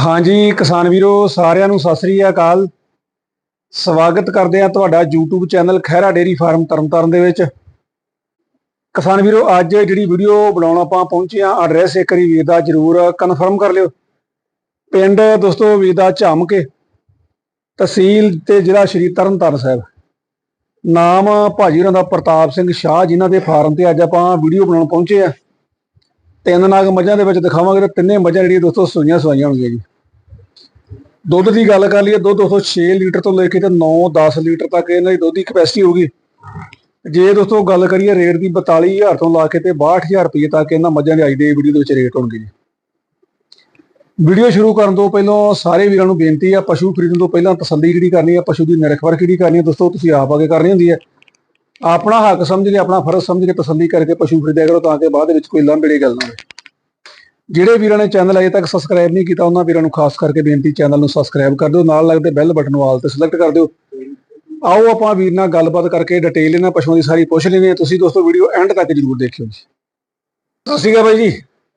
ਹਾਂਜੀ, ਕਿਸਾਨ ਵੀਰੋ, ਸਾਰਿਆਂ ਨੂੰ ਸਤਿ ਸ੍ਰੀ ਅਕਾਲ। ਸਵਾਗਤ ਕਰਦੇ ਆ ਤੁਹਾਡਾ YouTube channel Khaira dairy farm Tarn Taran ਦੇ ਵਿੱਚ। ਕਿਸਾਨ ਵੀਰੋ, ਅੱਜ ਜਿਹੜੀ ਵੀਡੀਓ ਬਣਾਉਣ ਆਪਾਂ ਪਹੁੰਚੇ ਆ ਐਡਰੈਸ ਇੱਕ ਵਾਰੀ ਵੀਰ ਦਾ ਜਰੂਰ ਕਨਫਰਮ ਕਰ ਲਿਓ। ਪਿੰਡ ਦੋਸਤੋ ਵੀਰ ਦਾ ਝਾਮ ਕੇ ਤਹਿਸੀਲ ਤੇ ਜ਼ਿਲ੍ਹਾ ਸ਼੍ਰੀ ਤਰਨਤਾਰਨ ਸਾਹਿਬ। ਨਾਮ ਭਾਜੀ ਹੋਰਾਂ ਦਾ ਪ੍ਰਤਾਪ ਸਿੰਘ ਸ਼ਾਹ, ਜਿਨ੍ਹਾਂ ਦੇ ਫਾਰਮ ਤੇ ਅੱਜ ਆਪਾਂ ਵੀਡੀਓ ਬਣਾਉਣ ਪਹੁੰਚੇ ਆ ਤਿੰਨ ਨਾਗ ਮੱਝਾਂ ਦੇ ਵਿੱਚ ਦਿਖਾਵਾਂਗੇ ਤੇ ਤਿੰਨੇ ਮੱਝਾਂ ਜਿਹੜੀਆਂ ਦੋਸਤੋ ਸੂਈਆਂ ਸਵਾਈਆਂ ਹੋਣਗੀਆਂ ਜੀ। ਦੁੱਧ ਦੀ ਗੱਲ ਕਰ ਲਈਏ, ਦੁੱਧ ਦੋਸਤੋ 6 ਲੀਟਰ ਤੋਂ ਲੈ ਕੇ ਤੇ 9-10 ਲੀਟਰ ਤੱਕ ਇਹਨਾਂ ਦੀ ਦੁੱਧ ਦੀ ਕਪੈਸਿਟੀ ਹੋਊਗੀ। ਜੇ ਦੋਸਤੋ ਗੱਲ ਕਰੀਏ ਰੇਟ ਦੀ 42000 ਤੋਂ ਲਾ ਕੇ ਤੇ 62000 ਰੁਪਏ ਤੱਕ ਇਹਨਾਂ ਮੱਝਾਂ ਦੇ ਅੱਜ ਦੇ ਵੀਡੀਓ ਦੇ ਵਿੱਚ ਰੇਟ ਹੋਣਗੇ ਜੀ। ਵੀਡੀਓ ਸ਼ੁਰੂ ਕਰਨ ਤੋਂ ਪਹਿਲਾਂ ਸਾਰੇ ਵੀਰਾਂ ਨੂੰ ਬੇਨਤੀ ਆ, ਪਸ਼ੂ ਖਰੀਦਣ ਤੋਂ ਪਹਿਲਾਂ ਤਸੱਲੀ ਜਿਹੜੀ ਕਰਨੀ ਆ, ਪਸ਼ੂ ਦੀ ਨਿਰਖਵਰ ਕਿਹੜੀ ਕਰਨੀ ਆ, ਦੋਸਤੋ ਤੁਸੀਂ ਆਪ ਆ ਕੇ ਕਰਨੀ ਹੁੰਦੀ ਹੈ ਆਪਣਾ ਹੱਕ ਸਮਝ ਕੇ, ਆਪਣਾ ਫਰਜ਼ ਸਮਝ ਕੇ ਤਸੱਲੀ ਕਰਕੇ ਪਸ਼ੂ ਖਰੀਦਿਆ ਕਰੋ ਤਾਂ ਕਿ ਬਾਅਦ ਦੇ ਵਿੱਚ ਕੋਈ ਲਾਂਭੇੜੀ ਗੱਲ ਨਾ ਹੋਵੇ। ਜਿਹੜੇ ਵੀਰਾਂ ਨੇ ਚੈਨਲ ਅਜੇ ਤੱਕ ਸਬਸਕ੍ਰਾਈਬ ਨਹੀਂ ਕੀਤਾ ਉਹਨਾਂ ਵੀਰਾਂ ਨੂੰ ਖਾਸ ਕਰਕੇ ਬੇਨਤੀ ਚੈਨਲ ਨੂੰ ਸਬਸਕ੍ਰਾਈਬ ਕਰ ਦਿਓ ਨਾਲ ਲੱਗਦੇ ਬੈਲ ਬਟਨ ਨੂੰ ਆਲ ਤੇ ਸਿਲੈਕਟ ਕਰ ਦਿਓ। ਆਓ ਆਪਾਂ ਵੀਰ ਨਾਲ ਗੱਲਬਾਤ ਕਰਕੇ ਡਿਟੇਲ ਇਹਨਾਂ ਪਸ਼ੂਆਂ ਦੀ ਸਾਰੀ ਪੁੱਛ ਹੈ। ਤੁਸੀਂ ਦੋਸਤੋ ਵੀਡੀਓ ਐਂਡ ਤੱਕ ਜਰੂਰ ਦੇਖਿਓ ਜੀ। ਸਤਿ ਸ਼੍ਰੀ ਅਕਾਲ ਬਾਈ ਜੀ।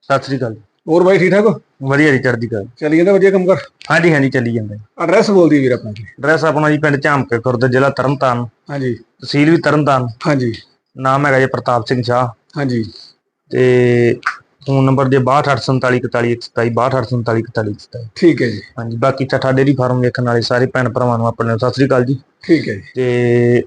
ਸਤਿ ਸ੍ਰੀ ਅਕਾਲ। ਹੋਰ ਬਾਈ ਠੀਕ ਠਾਕ ਹੋ? ਵਧੀਆ ਜੀ ਚੜ੍ਹਦੀ ਕਲਾ। ਚੱਲੀ ਜਾਂਦਾ ਵਧੀਆ ਕੰਮ ਕਰ? ਹਾਂਜੀ ਹਾਂਜੀ ਚੱਲੀ ਜਾਂਦਾ ਐਡਰੈਸ ਬੋਲ ਦਿਓ ਵੀਰ ਆਪਣਾ ਜੀ। ਐਡਰੈਸ ਆਪਣਾ ਜੀ ਪਿੰਡ ਝਾਮਕੇ ਖੁਰਦ ਜ਼ਿਲ੍ਹਾ ਤਰਨਤਾਰਨ। ਹਾਂਜੀ। ਤਹਿਸੀਲ ਵੀ ਤਰਨਤਾਰਨ। ਹਾਂਜੀ। ਨਾਮ ਹੈਗਾ ਜੀ ਪ੍ਰਤਾਪ ਸਿੰਘ ਸ਼ਾਹ। ਹਾਂਜੀ। ਤੇ ਫੋਨ ਨੰਬਰ ਜੇ 62484127 ਠੀਕ ਹੈ ਜੀ। ਹਾਂਜੀ ਬਾਕੀ ਚੱਠਾ ਡੇਰੀ ਫਾਰਮ ਵੇਖਣ ਵਾਲੇ ਸਾਰੇ ਭੈਣ ਭਰਾਵਾਂ ਨੂੰ ਆਪਣੇ ਸਤਿ ਸ੍ਰੀ ਅਕਾਲ ਜੀ। ਠੀਕ ਹੈ ਜੀ। ਤੇ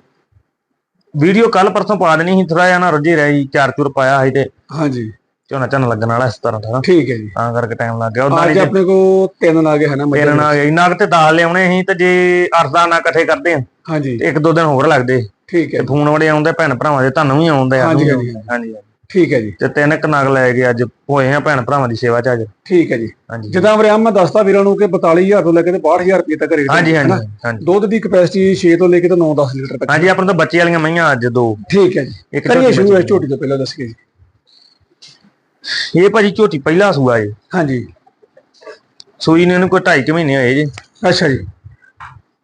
ਵੀਡੀਓ ਕੱਲ ਪਰਸੋਂ ਪਾ ਦੇਣੀ ਸੀ ਥੋੜਾ ਜਿਹਾ ਨਾ ਰੁੱਝੇ ਰਹਿ ਚਾਰ ਚੂਰ ਪਾਇਆ ਸੀ ਤੇ ਹਾਂਜੀ। ਝੋਨਾ ਝੋਨਾ ਲੱਗਣ ਵਾਲਾ ਇਸ ਤਰ੍ਹਾਂ ਦਾ ਠੀਕ ਹੈ ਜੀ। ਤਾਂ ਕਰਕੇ ਟਾਈਮ ਲੱਗ ਗਿਆ। ਉਹਨਾਂ ਅੱਜ ਆਪਣੇ ਕੋ ਤਿੰਨ ਨਾਗੇ ਹੈ ਨਾ ਮੱਝਾਂ ਫੇਰ ਦੇ। ਨਾ ਇੰਨਾ ਕੁ ਤੇ ਦਾਲ ਲਿਆਉਣੇ ਸੀ ਤੇ ਜੇ ਅਰਦਾ ਨਾ ਇਕੱਠੇ ਕਰਦੇ ਆ ਹਾਂਜੀ। ਇੱਕ ਦੋ ਦਿਨ ਹੋਰ ਲੱਗਦੇ। ਠੀਕ ਹੈ ਫੋਨ ਬੜੇ ਆਉਂਦੇ ਭੈਣ ਭਰਾਵਾਂ ਦੇ ਤੁਹਾਨੂੰ ਵੀ ਆਉਂਦੇ ਆ ਹਾਂਜੀ। ਹਾਂਜੀ ਹਾਂਜੀ। ਠੀਕ ਹੈ ਜੀ। ਤੇ ਤਿੰਨ ਕੁ ਨਗ ਲੈ ਕੇ ਅੱਜ ਹੋਏ ਆ ਭੈਣ ਭਰਾਵਾਂ ਦੀ ਸੇਵਾ ਚ ਅੱਜ। ਠੀਕ ਹੈ ਜੀ। ਹਾਂਜੀ। ਜਿੱਦਾਂ ਵਰਿਆਮ ਮੈਂ ਦੱਸਤਾ ਵੀਰਾਂ ਨੂੰ ਕਿ 42000 ਤੋਂ ਲੈ ਕੇ ਤੇ 62000 ਰੁਪਏ ਤੱਕ ਰੇਟ ਹਾਂਜੀ। ਹਾਂਜੀ ਦੁੱਧ ਦੀ ਕਪੈਸਿਟੀ 6 ਤੋਂ ਲੈ ਕੇ ਤੇ 9-10 ਲੀਟਰ ਤੱਕ। ਹਾਂਜੀ ਆਪਣੇ ਤਾਂ ਬੱਚੇ ਵਾਲੀਆਂ ਮਈਆਂ ਅੱਜ ਦੋ। ਠੀਕ ਹੈ ਜੀ। ਇੱਕ ਕਰੀਏ ਸ਼ੁਰੂ ਹੈ ਬੱਚੀ। ਝੋਟੀ ਤੋਂ ਪਹਿਲਾਂ ਦੱਸੀਏ ਜੀ। ਇਹ ਭਾਜੀ ਝੋਟੀ ਪਹਿਲਾ ਸੂਆ ਜੀ। ਹਾਂਜੀ। ਸੂਈ ਨੇ ਇਹਨੂੰ ਕੋਈ 2.5 ਮਹੀਨੇ ਹੋਏ ਜੀ। ਅੱਛਾ ਜੀ।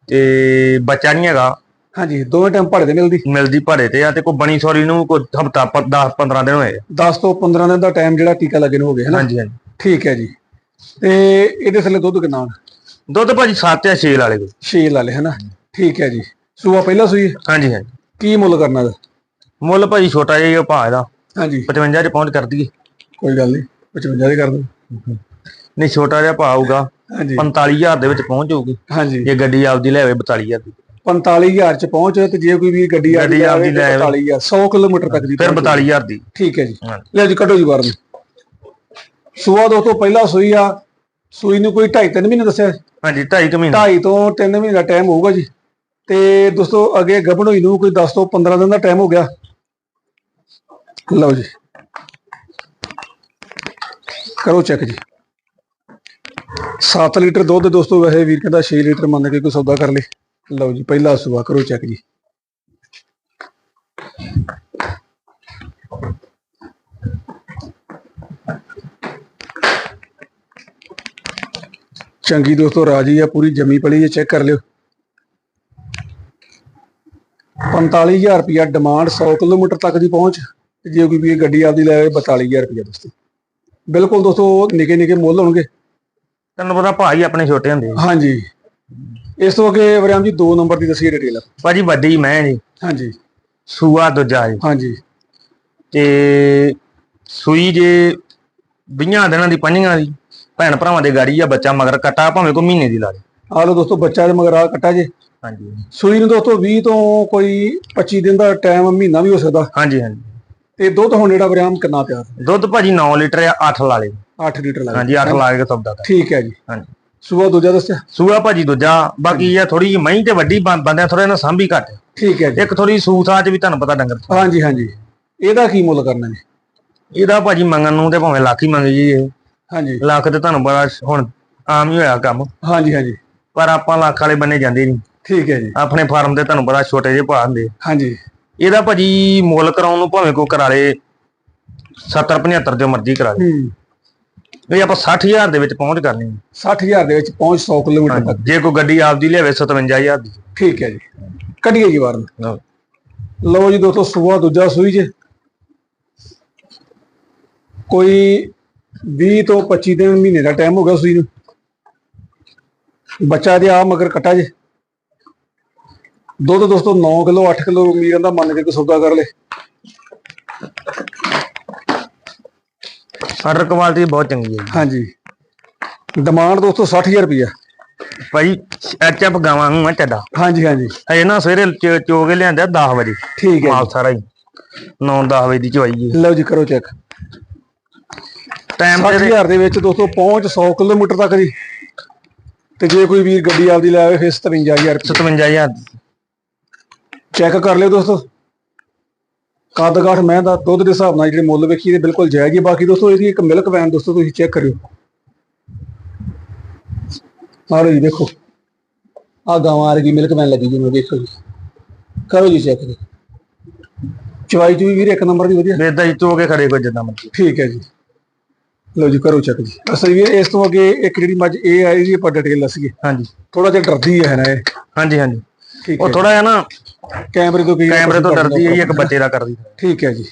ਤੇ ਬੱਚਾ ਨਹੀਂ ਹੈਗਾ। ਹਾਂਜੀ ਦੋਵੇਂ ਟਾਈਮ ਭੜੇ ਦੇ ਮਿਲਦੀ। ਮਿਲਦੀ ਭੜੇ ਤੇ ਆ ਤੇ ਕੋਈ ਬਣੀ ਸੌਰੀ ਨੂੰ ਕੋਈ ਹਫਤਾ 10 15 ਦਿਨ ਹੋਏ ਆ। 10 ਤੋਂ 15 ਦਿਨ ਦਾ ਟਾਈਮ ਜਿਹੜਾ ਟੀਕਾ ਲੱਗੇ ਨੂੰ ਹੋ ਗਿਆ ਹੈ ਨਾ? ਹਾਂਜੀ ਹਾਂਜੀ। ਠੀਕ ਹੈ ਜੀ। ਤੇ ਇਹਦੇ ਥੱਲੇ ਦੁੱਧ ਕਿੰਨਾ ਦੁੱਧ ਭਾਜੀ 7 ਜਾਂ 6 ਵਾਲੇ ਕੋਲ 6 ਲਾ ਲੇ ਹੈ ਨਾ? ਠੀਕ ਹੈ ਜੀ। ਸੂਆ ਪਹਿਲਾਂ ਸੂਈ? ਹਾਂਜੀ ਹਾਂਜੀ। ਕੀ ਮੁੱਲ ਕਰਨਾ ਦਾ ਮੁੱਲ ਭਾਜੀ ਛੋਟਾ ਜਿਹਾ ਹੀ ਭਾਅ ਇਹਦਾ। ਹਾਂਜੀ। 55 ਚ ਪਹੁੰਚ ਕਰ ਦਈਏ। ਕੋਈ ਗੱਲ ਨਹੀਂ 55 ਦੇ ਕਰ ਦੋ ਨਹੀਂ ਛੋਟਾ ਜਿਹਾ ਭਾਅ ਆਊਗਾ। ਹਾਂਜੀ। 45000 ਦੇ ਵਿੱਚ ਪਹੁੰਚ ਜਾਊਗੀ। ਹਾਂਜੀ। ਜੇ ਗੱਡੀ ਆਪਦੀ ਲੈਵੇ 42000 ਦੀ। 45000 ਚ ਪਹੁੰਚ ਤੇ ਜੇ ਕੋਈ ਵੀ ਗੱਡੀ ਆ ਲੈ ਆਵੇ। 45000 100 ਕਿਲੋਮੀਟਰ ਤੱਕ ਦੀ ਫਿਰ ਪਹੁੰਚ। 42000 ਦੀ। ਠੀਕ ਹੈ ਜੀ। ਲੈ ਜੀ ਕੱਢੋ ਜੀ ਬਾਹਰ ਨੂੰ। ਸੂਆ ਦੋ ਤੋਂ ਪਹਿਲਾਂ ਸੂਈ ਆ। ਸੂਈ ਨੂੰ ਕੋਈ 2.5 3 ਮਹੀਨੇ ਦੱਸਿਆ? ਹਾਂਜੀ 2.5 ਮਹੀਨੇ। 2.5 ਤੋਂ 3 ਮਹੀਨੇ ਦਾ ਟਾਈਮ ਹੋਊਗਾ ਜੀ। ਤੇ ਦੋਸਤੋ ਅੱਗੇ ਗੱਭਣੋਈ ਨੂੰ ਕੋਈ 10 ਤੋਂ 15 ਦਿਨ ਦਾ ਟਾਈਮ ਹੋ ਗਿਆ। ਲਓ ਜੀ। ਕਰੋ ਚੈੱਕ ਜੀ। 7 ਲੀਟਰ ਦੁੱਧ ਦੋਸਤੋ ਵੈਸੇ ਵੀਰ ਕਹਿੰਦਾ 6 ਲੀਟਰ ਮੰਨ ਕੇ ਕੋਈ ਸੌਦਾ ਕਰ ਲੇ। ਲਓ ਜੀ ਪਹਿਲਾ ਸੂਆ ਕਰੋ ਚੈੱਕ ਜੀ। ਚੰਗੀ ਦੋਸਤੋ ਰਾਜੀ ਆ ਪੂਰੀ ਜਮੀ ਪਲੀ ਹੈ ਚੈੱਕ ਕਰ ਲਿਓ। 45000 ਰੁਪਿਆ ਡਿਮਾਂਡ 100 ਕਿਲੋਮੀਟਰ ਤੱਕ ਦੀ ਪਹੁੰਚ ਤੇ ਜੇ ਕੋਈ ਵੀ ਗੱਡੀ ਆਪਦੀ ਲੈ ਆਵੇ 42000 ਰੁਪਿਆ ਦੋਸਤੋ। ਬਿਲਕੁਲ ਦੋਸਤੋ ਨਿੱਕੇ ਨਿੱਕੇ ਮੁੱਲ ਹੋਣਗੇ। ਤੈਨੂੰ ਪਤਾ ਹੀ ਆਪਣੇ ਛੋਟੇ ਹੁੰਦੇ। ਹਾਂਜੀ। ਇਸ ਤੋਂ ਅੱਗੇ ਵਰਿਆਮ ਜੀ 2 ਨੰਬਰ ਦੀ ਦੱਸੀਏ ਡਿਟੇਲ ਭਾਜੀ ਵੱਡੀ ਮੈਂ ਜੀ। ਹਾਂਜੀ। ਸੂਆ ਦੂਜਾ ਜੀ। ਹਾਂਜੀ। ਤੇ ਸੂਈ ਜੇ 20 ਦਿਨਾਂ ਦੀ ਪੰਜੀਆਂ ਦੀ ਭੈਣ ਭਰਾਵਾਂ ਦੇ ਗਾੜੀ ਆ ਬੱਚਾ ਮਗਰ ਕਟਾ ਭਾਵੇਂ ਕੋ ਮਹੀਨੇ ਦੀ ਲਾ ਦੇ ਆ ਲਓ ਦੋਸਤੋ ਬੱਚਾ ਦੇ ਮਗਰ ਆ ਕੱਟਾ ਜੇ। ਹਾਂਜੀ। ਸੂਈ ਨੂੰ ਦੋਸਤੋ 20 ਤੋਂ ਕੋਈ 25 ਦਿਨ ਦਾ ਟਾਈਮ ਮਹੀਨਾ ਵੀ ਹੋ ਸਕਦਾ। ਹਾਂਜੀ ਹਾਂਜੀ। ਤੇ ਦੁੱਧ ਹੁਣ ਜਿਹੜਾ ਵਰਿਆਮ ਕਿੰਨਾ ਪਿਆ? ਦੁੱਧ ਭਾਜੀ 9 ਲੀਟਰ ਆ 8 ਲਾ ਲੇ। 8 ਲੀਟਰ ਲੱਗ ਹਾਂਜੀ 8 ਲਾ ਕੇ ਸੌਦਾ ਕਰ ਠੀਕ ਹੈ ਜੀ। ਹਾਂਜੀ। ਸੂਆ ਦੂਜਾ ਦੱਸਿਆ? ਸੂਆ ਭਾਜੀ ਦੂਜਾ ਬਾਕੀ ਇਹ ਥੋੜੀ ਜਿਹੀ ਮਹੀਂ ਤੇ ਵੱਡੀ ਬੰਦਿਆਂ ਥੋੜੇ ਨਾ ਸਾਂਭੀ ਘੱਟ। ਠੀਕ ਹੈ ਜੀ। ਇੱਕ ਥੋੜੀ ਸੂਥਾ ਚ ਵੀ ਤੁਹਾਨੂੰ ਪਤਾ ਡੰਗਰ ਹਾਂਜੀ ਹਾਂਜੀ। ਇਹਦਾ ਕੀ ਮੁੱਲ ਕਰਨਾ ਜੀ? ਇਹਦਾ ਭਾਜੀ ਮੰਗਣ ਨੂੰ ਤੇ ਭਾਵੇਂ ਲੱਖ ਹੀ ਮੰਗ ਜੀ ਹਾਂਜੀ। ਲੱਖ ਤੇ ਤੁਹਾਨੂੰ ਪਤਾ ਹੁਣ ਆਮ ਹੀ ਹੋਇਆ ਕੰਮ। ਹਾਂਜੀ ਹਾਂਜੀ। ਪਰ ਆਪਾਂ ਲੱਖ ਵਾਲੇ ਬੰਨੇ ਜਾਂਦੇ ਨਹੀਂ। ਠੀਕ ਹੈ ਜੀ। ਆਪਣੇ ਫਾਰਮ ਤੇ ਤੁਹਾਨੂੰ ਪਤਾ ਛੋਟੇ ਜਿਹੇ ਭਾਅ ਹੁੰਦੇ। ਹਾਂਜੀ। ਇਹਦਾ ਭਾਜੀ ਮੁੱਲ ਕਰਾਉਣ ਨੂੰ ਭਾਵੇਂ ਕੋ ਕਰਾ ਲੇ 70 75 ਜੋ ਮਰਜ਼ੀ ਕਰਾ ਲੇ। ਹੂੰ। ਇਹ ਆਪਾਂ 60000 ਦੇ ਵਿੱਚ ਪਹੁੰਚ ਕਰਨੀ ਹੈ। 60000 ਦੇ ਵਿੱਚ ਪਹੁੰਚ 100 ਕਿਲੋਮੀਟਰ ਤੱਕ। ਜੇ ਕੋਈ ਗੱਡੀ ਆਪਦੀ ਲਿਆਵੇ 57000 ਦੀ। ਠੀਕ ਹੈ ਜੀ। ਕੱਢੀਏ ਜੀ ਬਾਹਰ ਨੂੰ। ਲਓ। ਜੀ ਦੋਸਤੋ ਸੂਆ ਦੂਜਾ ਸੂਈ ਜੇ। ਕੋਈ 20 ਤੋਂ 25 ਦਿਨ ਮਹੀਨੇ ਦਾ ਟਾਈਮ ਹੋ ਗਿਆ ਸੂਈ ਨੂੰ। ਬੱਚਾ ਦੇ ਆ ਮਗਰ ਕਟਾ ਜੇ। ਦੁੱਧ ਦੋਸਤੋ 9 ਕਿਲੋ 8 ਕਿਲੋ ਉਮੀਦਾਂ ਦਾ ਮੰਨ ਕੇ ਕੋਈ ਸੌਦਾ ਕਰ ਲੇ। ਆਰਡਰ ਕੁਆਲਿਟੀ ਬਹੁਤ ਚੰਗੀ ਹੈ। ਹਾਂਜੀ। ਡਿਮਾਂਡ ਦੋਸਤੋ 60000 ਰੁਪਇਆ ਭਾਈ ਐਚਐਫ ਗਾਵਾਂ ਨੂੰ ਆ ਚੱਡਾ ਹਾਂਜੀ ਹਾਂਜੀ। ਇਹ ਨਾ ਸਵੇਰੇ ਚ- ਕੇ ਲਿਆਂਦਾ 10 ਵਜੇ। ਠੀਕ ਹੈ ਮਾਲ ਸਾਰਾ ਹੀ। 9-10 ਵਜੇ ਦੀ ਚਵਾਈ ਹੈ। ਲਓ ਜੀ ਕਰੋ ਚੈੱਕ ਟਾਈਮ ਤੇ 60000 ਦੇ ਵਿੱਚ ਦੋਸਤੋ ਪਹੁੰਚ 100 ਕਿਲੋਮੀਟਰ ਤੱਕ ਦੀ ਤੇ ਜੇ ਕੋਈ ਵੀਰ ਗੱਡੀ ਆਪਦੀ ਲੈ ਆਵੇ ਫਿਰ 57000 ਰੁਪਏ 57000 ਚੈੱਕ ਕਰ ਲਿਓ ਦੋਸਤੋ। ਕੱਦ ਕਾਠ ਮੈਂ ਦਾ ਦੁੱਧ ਦੇ ਹਿਸਾਬ ਨਾਲ ਜਿਹੜੇ ਮੁੱਲ ਵੇਖੀ ਤੇ ਬਿਲਕੁਲ ਜਾਇਜ਼ ਹੀ। ਬਾਕੀ ਦੋਸਤੋ ਇਹਦੀ ਇੱਕ ਮਿਲਕ ਵੈਨ ਦੋਸਤੋ ਤੁਸੀਂ ਚੈੱਕ ਕਰਿਓ। ਆਹ ਜੀ ਦੇਖੋ। ਆ ਗਾਵਾਂ ਆ ਰਹੀ ਮਿਲਕ ਵੈਨ ਲੱਗੀ ਜੀ ਨੂੰ ਦੇਖੋ ਜੀ। ਕਰੋ ਜੀ ਚੈੱਕ ਜੀ। ਚਵਾਈ ਚ ਵੀ ਵੀਰ ਇੱਕ ਨੰਬਰ ਦੀ ਵਧੀਆ। ਵੇਦਾ ਜੀ ਚੋ ਕੇ ਖੜੇ ਕੋਈ ਜਿੱਦਾਂ ਮਰਜ਼ੀ। ਠੀਕ ਹੈ ਜੀ। ਲਓ ਜੀ ਕਰੋ ਚੈੱਕ ਜੀ। ਅਸਲ ਵੀ ਇਸ ਤੋਂ ਅੱਗੇ ਇੱਕ ਜਿਹੜੀ ਮੱਝ ਇਹ ਆ ਇਹਦੀ ਆਪਾਂ ਡਿਟੇਲ ਦੱਸੀਏ। ਹਾਂਜੀ। ਥੋੜਾ ਜਿਹਾ ਡਰਦੀ ਹੈ ਨਾ ਇਹ। ਹਾਂਜੀ ਹਾਂਜੀ। ਉਹ ਥੋੜਾ ਜਿਹਾ ਨਾ ਕੈਮਰੇ ਤੋਂ ਕੈਮਰੇ ਤੋਂ ਡਰਦੀ ਹੈ ਜੀ, ਇੱਕ ਬੱਚੇ ਦਾ ਕਰਦੀ ਠੀਕ ਹੈ ਜੀ।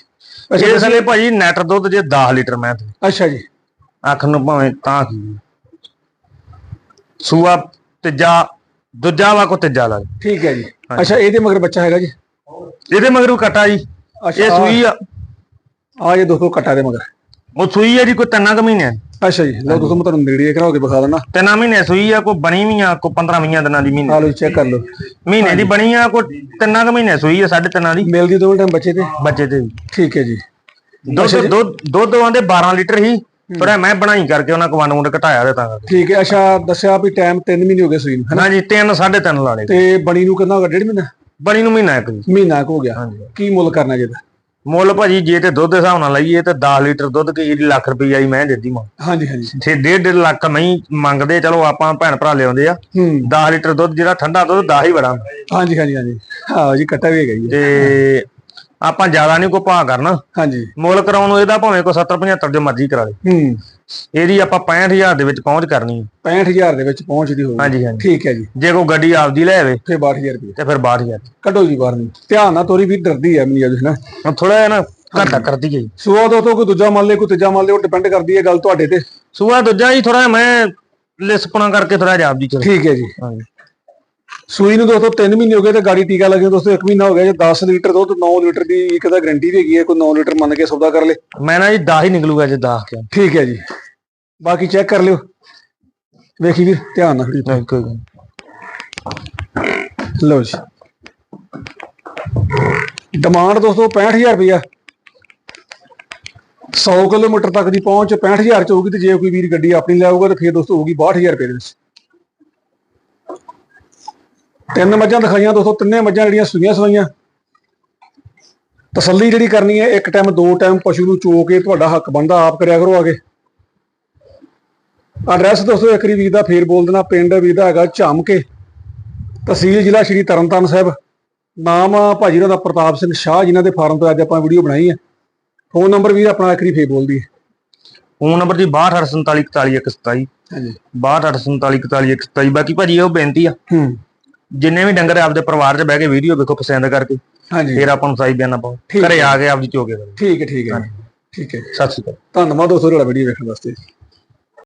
ਅੱਛਾ ਇਸ ਲਈ ਭਾਜੀ ਨੈਟ ਦੁੱਧ ਜੇ 10 ਲੀਟਰ ਮੈਂ ਤੇ। ਅੱਛਾ ਜੀ। ਅੱਖ ਨੂੰ ਭਾਵੇਂ ਤਾਂ ਸੂਆ ਤੀਜਾ ਦੂਜਾ ਵਾ ਕੋ ਤੀਜਾ ਲਾ। ਠੀਕ ਹੈ ਜੀ। ਅੱਛਾ ਇਹਦੇ ਮਗਰ ਬੱਚਾ ਹੈਗਾ ਜੀ? ਇਹਦੇ ਮਗਰੂ ਕਟਾ ਜੀ। ਇਹ ਸੂਈ ਆ। ਆ ਜੇ ਦੋਸਤੋ ਕਟਾ ਦੇ ਮਗਰ। ਉਹ ਸੂਈ ਆ ਜੀ ਕੋਈ ਤਿੰਨਾਂ ਕੁ ਮਹੀਨੇ। ਅੱਛਾ ਜੀ ਲਓ ਦੋਸਤੋ ਮੈਂ ਤੁਹਾਨੂੰ ਨੇੜੇ ਕਰਾ ਕੇ ਵਿਖਾ ਦਿੰਦਾ। ਤਿੰਨਾਂ ਮਹੀਨੇ ਸੂਈ ਆ ਕੋਈ ਬਣੀ ਵੀ ਆ ਕੋਈ 15 20 ਦਿਨਾਂ ਦੀ ਮਹੀਨੇ। ਆ ਲਓ ਚੈੱਕ ਕਰ ਲਓ। ਮਹੀਨੇ ਦੀ ਬਣੀ ਆ ਕੋਈ ਤਿੰਨਾਂ ਕੁ ਮਹੀਨੇ ਸੂਈ ਆ ਸਾਢੇ ਤਿੰਨਾਂ ਦੀ। ਮਿਲਦੀ ਦੋਵੇਂ ਟਾਈਮ ਬੱਚੇ ਤੇ? ਬੱਚੇ ਤੇ। ਠੀਕ ਹੈ ਜੀ। ਦੁੱਧ ਦੁੱਧ ਦੁੱਧ ਆਂਦੇ 12 ਲੀਟਰ ਹੀ ਥੋੜਾ ਮੈਂ ਬਣਾਈ ਕਰਕੇ ਉਹਨਾਂ ਕਵਾਨ ਵੰਡ ਘਟਾਇਆ ਤਾਂ ਕਰਕੇ। ਠੀਕ ਹੈ ਅੱਛਾ ਦੱਸਿਆ ਵੀ ਟਾਈਮ 3 ਮਹੀਨੇ ਹੋ ਗਏ ਸੂਈ ਨੂੰ ਹਾਂਜੀ 3 3.5 ਲਾ ਲਏ। ਤੇ ਬਣੀ ਨੂੰ ਕਿੰਨਾ ਹੋ ਗਿਆ ਡੇਢ ਮਹੀਨਾ? ਬਣੀ ਨੂੰ ਮਹੀਨਾ ਇੱਕ ਮਹੀਨਾ ਕੁ ਹੋ ਗਿਆ। ਹਾਂਜੀ। ਕੀ ਮੁੱਲ ਕਰਨਾ ਜੀ ਇਹਦਾ? ਮੁੱਲ ਭਾਜੀ ਜੇ ਤੇ ਦੁੱਧ ਦੇ ਹਿਸਾਬ ਨਾਲ ਲਈਏ ਤੇ 10 ਲੀਟਰ ਦੁੱਧ ਕੀ ਲੱਖ ਰੁਪਈਆ ਹੀ ਮੈਂ ਦਿੱਤੀ ਮਾਂ। ਹਾਂਜੀ ਹਾਂਜੀ। ਤੇ 1.5 ਲੱਖ ਮੈਂ ਮੰਗਦੇ ਚਲੋ ਆਪਾਂ ਭੈਣ ਭਰਾ ਲਿਆਉਂਦੇ ਆ। ਹੂੰ। 10 ਲੀਟਰ ਦੁੱਧ ਜਿਹੜਾ ਠੰਡਾ ਦੁੱਧ 10 ਹੀ ਬੜਾ। ਹਾਂਜੀ ਹਾਂਜੀ ਹਾਂਜੀ। ਹਾਂ ਜੀ ਕਟਾ ਵੀ ਹੈਗਾ ਜੀ ਤੇ ਆਪਾਂ ਜ਼ਿਆਦਾ ਨਹੀਂ ਕੋ ਭਾਅ ਕਰਨਾ। ਹਾਂਜੀ। ਮੁੱਲ ਕਰਾਉਣ ਨੂੰ ਇਹਦਾ ਭਾਵੇਂ ਕੋ 70 75 ਜੋ ਮਰਜ਼ੀ ਕਰਾ ਲੇ ਹੂੰ। ਇਹਦੀ ਆਪਾਂ 65000 ਦੇ ਵਿੱਚ ਪਹੁੰਚ ਕਰਨੀ ਹੈ। 65000 ਦੇ ਵਿੱਚ ਪਹੁੰਚਦੀ ਹੋਊਗੀ। ਹਾਂਜੀ ਹਾਂਜੀ। ਠੀਕ ਹੈ ਜੀ। ਜੇ ਕੋਈ ਗੱਡੀ ਆਪਦੀ ਲੈ ਆਵੇ ਫੇ 62000 ਰੁਪਏ। ਤੇ ਫਿਰ 62000 ਕੱਢੋ ਜੀ ਬਾਹਰ ਨੂੰ। ਧਿਆਨ ਨਾਲ ਤੋਰੀ ਵੀ ਡਰਦੀ ਹੈ ਮੈਨੂੰ ਅੱਜ ਨਾ। ਥੋੜਾ ਜਿਹਾ ਨਾ ਘਾਟਾ ਕਰਦੀ ਗਈ ਸੂਆ ਦੋ ਤੋਂ ਕੋਈ ਦੂਜਾ ਮੰਨ ਲੇ ਕੋਈ ਤੀਜਾ ਮੰਨ ਲੇ ਉਹ ਡਿਪੈਂਡ ਕਰਦੀ ਹੈ ਗੱਲ ਤੁਹਾਡੇ ਤੇ। ਸੂਆ ਦੂਜਾ ਹੀ ਥੋੜਾ ਮੈਂ ਲਿਸਪਣਾ ਕਰਕੇ ਥੋੜਾ ਜਿਹਾ ਆਪਦੀ ਚਲ। ਠੀਕ ਹੈ ਜੀ। ਹਾਂਜੀ। ਸੂਈ ਨੂੰ ਦੋਸਤੋ 3 ਮਹੀਨੇ ਹੋ ਗਏ ਤੇ ਗਾੜੀ ਟੀਕਾ ਲੱਗੇ ਦੋਸਤੋ 1 ਮਹੀਨਾ ਹੋ ਗਿਆ ਜੇ 10 ਲੀਟਰ ਦੁੱਧ 9 ਲੀਟਰ ਦੀ ਇੱਕ ਦਾ ਗਾਰੰਟੀ ਵੀ ਹੈਗੀ ਹੈ ਕੋਈ 9 ਲੀਟਰ ਮੰਨ ਕੇ ਸੌਦਾ ਕਰ ਲੇ। ਮੈਂ ਨਾ ਜੀ 10 ਹੀ ਨਿਕਲੂਗਾ ਜੇ 10 ਕਿਹਾ ਠੀਕ ਹੈ ਜੀ। ਬਾਕੀ ਚੈੱਕ ਕਰ ਲਿਓ। ਵੇਖੀ ਵੀਰ ਧਿਆਨ ਨਾਲ ਖੜੀ। ਨਹੀਂ। ਕੋਈ। ਲਓ ਜੀ। ਡਿਮਾਂਡ ਦੋਸਤੋ 65000 ਰੁਪਇਆ 100 ਕਿਲੋਮੀਟਰ ਤੱਕ ਦੀ ਪਹੁੰਚ 65000 ਚ ਹੋਊਗੀ ਤੇ ਜੇ ਕੋਈ ਵੀਰ ਗੱਡੀ ਆਪਣੀ ਲਿਆਊਗਾ ਤਾਂ ਫਿਰ ਦੋਸਤੋ ਹੋਊਗੀ 62000 ਰੁਪਏ ਦੇ ਵਿੱਚ। ਤਿੰਨ ਮੱਝਾਂ ਦਿਖਾਈਆਂ ਦੋਸਤੋ ਤਿੰਨੇ ਮੱਝਾਂ ਜਿਹੜੀਆਂ ਸੂਈਆਂ ਸਵਾਈਆਂ। ਤਸੱਲੀ ਜਿਹੜੀ ਕਰਨੀ ਹੈ ਇੱਕ ਟਾਈਮ ਦੋ ਟਾਈਮ ਪਸ਼ੂ ਨੂੰ ਚੋ ਕੇ ਤੁਹਾਡਾ ਹੱਕ ਬਣਦਾ ਆਪ ਕਰਿਆ ਕਰੋ ਆਗੇ ਐਡਰੈਸ ਦੋਸਤੋ ਇੱਕ ਵਾਰੀ ਦਾ ਫੇਰ ਬੋਲ ਦੇਣਾ ਪਿੰਡ ਵੀਰ ਦਾ ਹੈਗਾ ਝਾਮ ਕੇ ਤਹਿਸੀਲ ਜ਼ਿਲ੍ਹਾ ਸ਼੍ਰੀ ਤਰਨਤਾਰਨ ਸਾਹਿਬ। ਨਾਮ ਭਾਜੀ ਦਾ ਪ੍ਰਤਾਪ ਸਿੰਘ ਸ਼ਾਹ ਜਿਨ੍ਹਾਂ ਦੇ ਫਾਰਮ ਤੋਂ ਅੱਜ ਆਪਾਂ ਵੀਡੀਓ ਬਣਾਈ ਹੈ। ਫੋਨ ਨੰਬਰ ਵੀ ਆਪਣਾ ਇੱਕ ਫੇਰ ਬੋਲ ਦਈਏ। ਫੋਨ ਨੰਬਰ ਜੀ 6247414127 ਹਾਂਜੀ। 6247414127 ਬਾਕੀ ਭਾਜੀ ਉਹ ਬੇਨਤੀ ਆ। ਹੂੰ। ਜਿੰਨੇ ਵੀ ਡੰਗਰ ਆਪਦੇ ਪਰਿਵਾਰ 'ਚ ਬਹਿ ਕੇ ਵੀਡੀਓ ਵੇਖੋ ਪਸੰਦ ਕਰਕੇ ਹਾਂਜੀ। ਫਿਰ ਆਪਾਂ ਨੂੰ ਸਾਈ ਬਿਆਨਾ ਪਾਓ। ਘਰੇ ਆ ਕੇ ਆਪਦੀ ਚੋਕੇ ਕਰੋ। ਠੀਕ ਹੈ ਠੀਕ ਹੈ। ਠੀਕ ਹੈ। ਸਤਿ ਸ਼੍ਰੀ ਅਕਾਲ। ਧੰਨਵਾਦ ਦੋਸਤੋ ਤੁਹਾਡਾ ਵੀਡੀਓ ਵੇਖਣ ਵਾਸਤੇ।